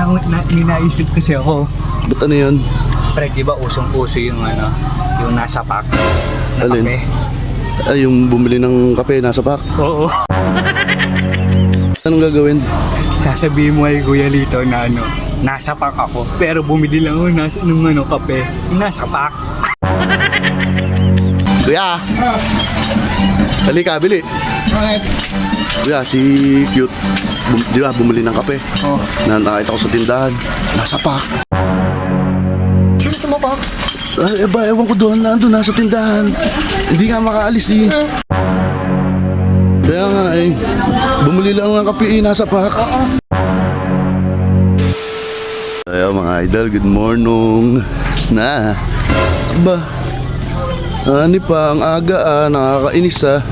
na, na, ninaisip kasi ako. Ba't ano yun? Pre, di ba usong-uso yung ano, yung nasa pack na Alin? kape? Ay, yung bumili ng kape nasa pack. Oo. Anong gagawin? Sasabihin mo kay Kuya Lito na ano, nasa pack ako. Pero bumili lang ako nasa, ng ano, kape. Nasa pack. Kuya! Halika, bili. Bakit? Kuya, si Cute. Bum, di ba, bumili ng kape. Oh. Na nakita ko sa tindahan. Nasa pack. Sino tumapak? Ay, eba, ewan ko doon. Nandun, nasa tindahan. Hindi nga makaalis eh. Kaya nga eh. Bumili lang ng kape eh, nasa pack. Ayo mga idol, good morning. Na. Ba. Ani pa, ang aga ah, nakakainis ah.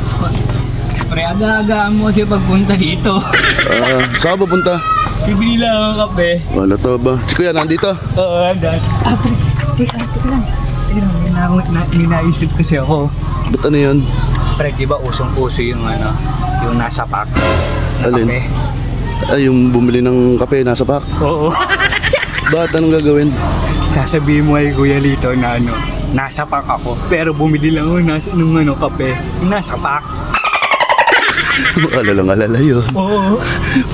Pre, aga-agaan mo kasi pagpunta dito. Ah, saan ka pupunta? Bibili lang ang kape. Wala to ba? Si Kuya nandito. Oo, andan. Ah, pre, teka, teka lang. Teka lang, may na, na, ninaisip kasi ako. Ba't ano yun? Pre, di ba usong-uso yung ano, yung nasa pack na Alin? kape? Ay, yung bumili ng kape nasa pack. Oo. Bakit anong gagawin? Sasabihin mo kay Kuya Lito na ano, nasa pack ako. Pero bumili lang ako nasa, ng ano, kape. Yung nasa pack. Alalang alala yun. Oo.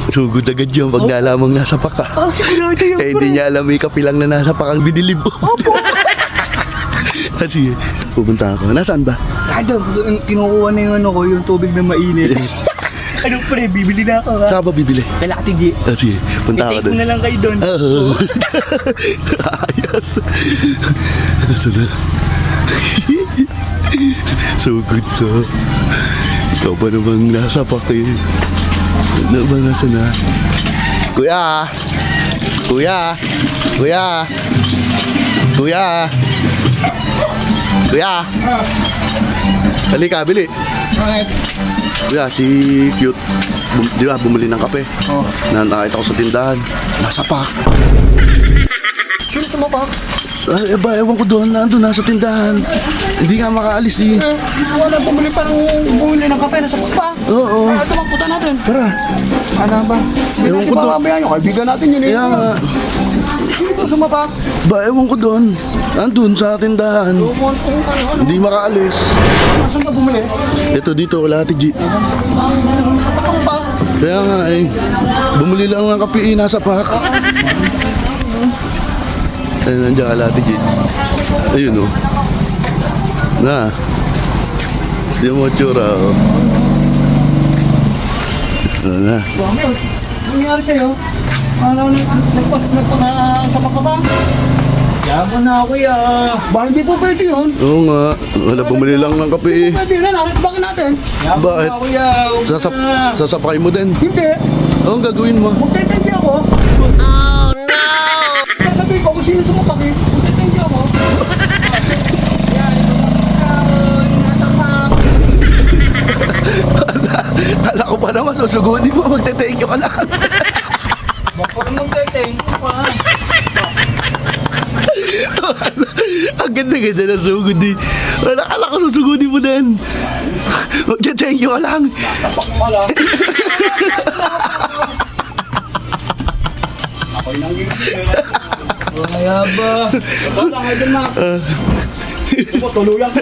Sugod agad yun pag nalamang nasa pack ka. Oh, sigurado yun, Eh, hindi niya alam may kape lang na nasa pack ang binili mo. Ah, pupunta ako. Nasaan ba? Kada, kinukuha na yung ano ko, yung tubig na mainit. ano pre, bibili na ako ha. Saan ba bibili? Kalakatigi. Ah, sige, punta ako I-take doon. mo na lang kayo doon. Ah. Ayos. Nasaan na? Sugod to. Ikaw ba namang nasa pack eh? Ano ba nasa na? Kuya! Kuya! Kuya! Kuya! Kuya! Halika, bili. Bakit? Kuya, si Cute. Bum, di ba, bumili ng kape. Oh. Na nakita ko sa tindahan. Nasa pack. Sino tumapak? Ay, eba, ewan ko doon. Nandun, nasa tindahan. Hindi nga makaalis eh. Wala bumili pa ng bumili ng kape na sa pa. Oo. Ano ito magpunta natin? Tara. Ano ba? Ewan ko doon. bababayaan yung kaibigan natin yun eh. Kaya nga. Sino sumapak? Ba, ewan ko doon. Nandun sa tindahan. Hindi makaalis. saan ka bumili? Ito dito, wala ati G. Kaya nga eh. Bumili lang ng kape eh, nasa pack. Ay, nandiyan ka Ate G. Ayun oh. Na. Di mo tsura oh. Ano na. Oh. Ano nangyari sa'yo? Ano, nagpas, nagpas na sa ka ba? Yabo na kuya. Ba, hindi po pwede yun. Oo nga. Wala bumili lang ng kape eh. Pwede na, nakasbakan natin. Yabo Bakit? na kuya. Huwag Sasap na. sasapakay mo din. Hindi. Oo, ang gagawin mo. Magtetendi ako. Oh, no! Sasabihin ko kung sino sumapak eh. Magtetendi ako. Nasa pack. Kala ko pa naman, susugodi mo. Magte-thank you ka lang. Baka mag-thank you pa. ang ganda-ganda na sugod eh. Wala kala ko susugodi mo din. Magte-thank you ka lang. Wala. Ako'y nanggigil. Kaya ba? Wala nga dyan, Mac. Tuluyan ko.